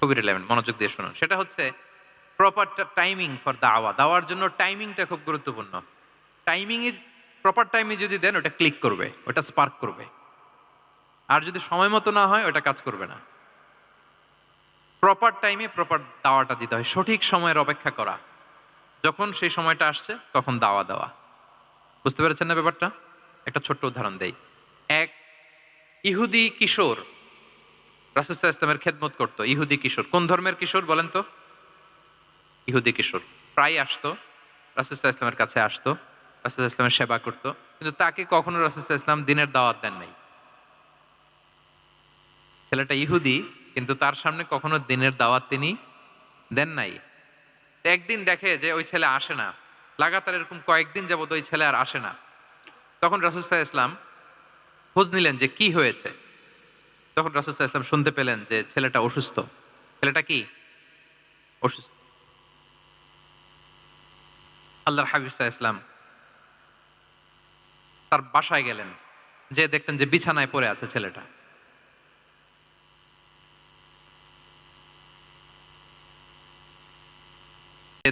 খুবই রিলেভেন্ট মনোযোগ দিয়ে শুনুন। সেটা হচ্ছে প্রপার টাইমিং ফর দাওয়া। দাওয়ার জন্য টাইমিংটা খুব গুরুত্বপূর্ণ। টাইমিং প্রপার টাইমে যদি দেন, ওটা ক্লিক করবে, ওটা স্পার্ক করবে। আর যদি সময় মতো না হয়, ওটা কাজ করবে না। প্রপার টাইমে প্রপার দাওয়াটা দিতে হয়। সঠিক সময়ের অপেক্ষা করা। যখন সেই সময়টা আসছে, তখন দাওয়া দেওয়া। বুঝতে পেরেছেন না ব্যাপারটা? একটা ছোট্ট উদাহরণ দেই। এক ইহুদি কিশোর রাসুসাহ ইসলামের খেদমত করতো। ইহুদি কিশোর। কোন ধর্মের কিশোর বলেন তো? ইহুদি কিশোর। প্রায় আসতো। রাসুসাহ ইসলামের কাছে আসতো। রাসুসাহ ইসলামের সেবা করতো। কিন্তু তাকে কখনো রাসুসাহ ইসলাম দিনের দাওয়াত দেন নাই। ছেলেটা ইহুদি, কিন্তু তার সামনে কখনো দিনের দাওয়াত তিনি দেন নাই। একদিন দেখে যে ওই ছেলে আসে না। লাগাতার এরকম কয়েকদিন যাবত ওই ছেলে আর আসে না। তখন রাসুসাহ ইসলাম খোঁজ নিলেন যে কি হয়েছে। তখন রাসুসাহ ইসলাম শুনতে পেলেন যে ছেলেটা অসুস্থ। ছেলেটা কি? অসুস্থ। আল্লাহর হাবিব ইসলাম তার বাসায় গেলেন। যে দেখতেন যে বিছানায় পড়ে আছে ছেলেটা।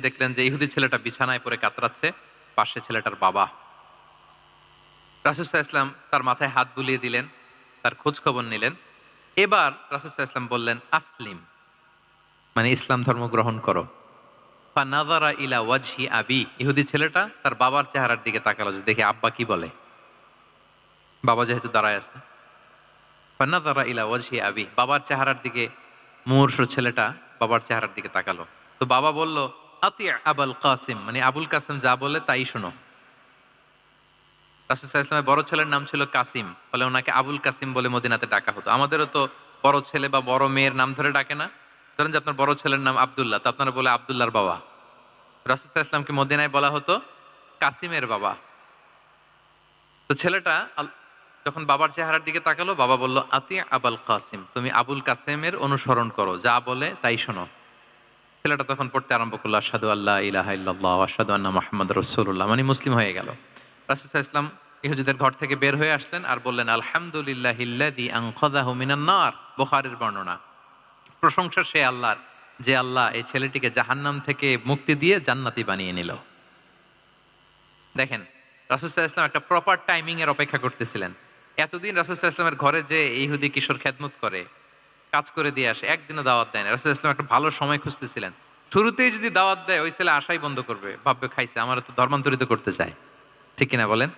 দেখলেন যে ইহুদি ছেলেটা বিছানায় পড়ে কাতরাচ্ছে, পাশে ছেলেটার বাবা। রাসুসাহ ইসলাম তার মাথায় হাত বুলিয়ে দিলেন, তার খোঁজ খবর নিলেন। এবার রাসুসাহ ইসলাম বললেন, আসলিম। মানে ইসলাম ধর্ম গ্রহণ করো। নাজারা ইলা ওয়াজহি আবি। ইহুদি ছেলেটা তার বাবার চেহারার দিকে তাকালো, যে দেখে আব্বা কি বলে? বাবা যেহেতু দাঁড়ায় আছে। ফান্নাজারা ইলা ওয়াজহি আবি। বাবার চেহারার দিকে মুহূর্ষ ছেলেটা বাবার চেহারার দিকে তাকালো। তো বাবা বলল, আতি আবুল কাসিম। মানে আবুল কাসিম যা বলে তাই শোনো। রাসুল ইসলামের বড় ছেলের নাম ছিল কাসিম। ফলে ওনাকে আবুল কাসিম বলে মদিনাতে ডাকা হতো। আমাদেরও তো বড় ছেলে বা বড় মেয়ের নাম ধরে ডাকে না। ধরেন যে আপনার বড় ছেলের নাম আবদুল্লাহ, তো আপনারা বলে আবদুল্লাহর বাবা। রাসুল ইসলামকে মদিনায় বলা হতো কাসিমের বাবা। তো ছেলেটা যখন বাবার চেহারার দিকে তাকালো, বাবা বলল, আতি আবাল কাসিম, তুমি আবুল কাসিমের অনুসরণ করো, যা বলে তাই শোনো। ছেলেটা তখন পড়তে আরম্ভ করল আসাদু আল্লাহ ইলাহা আসাদু আন্না মোহাম্মদ রসুল্লাহ মানে মুসলিম হয়ে গেল। রাসুল ইসলাম ইহুদিদের ঘর থেকে বের হয়ে আসলেন আর বললেন আলহামদুলিল্লাহ ইল্লাদি আংখদাহু মিনান নার। বর্ণনা। প্রশংসা সে আল্লাহর, যে আল্লাহ এই ছেলেটিকে জাহান্নাম থেকে মুক্তি দিয়ে জান্নাতি বানিয়ে নিল। দেখেন রাসুসাহ ইসলাম একটা প্রপার টাইমিং এর অপেক্ষা করতেছিলেন। এতদিন রাসুসাহ ইসলামের ঘরে যে ইহুদি কিশোর খেদমত করে, কাজ করে দিয়ে আসে, একদিনও দাওয়াত দেয় না। রাসুল ইসলাম একটা ভালো সময় খুঁজতেছিলেন। শুরুতেই যদি দাওয়াত দেয়, ওই ছেলে আশাই বন্ধ করবে, ভাববে খাইছে আমার তো ধর্মান্তরিত করতে চায়। ঠিক কিনা বলেন?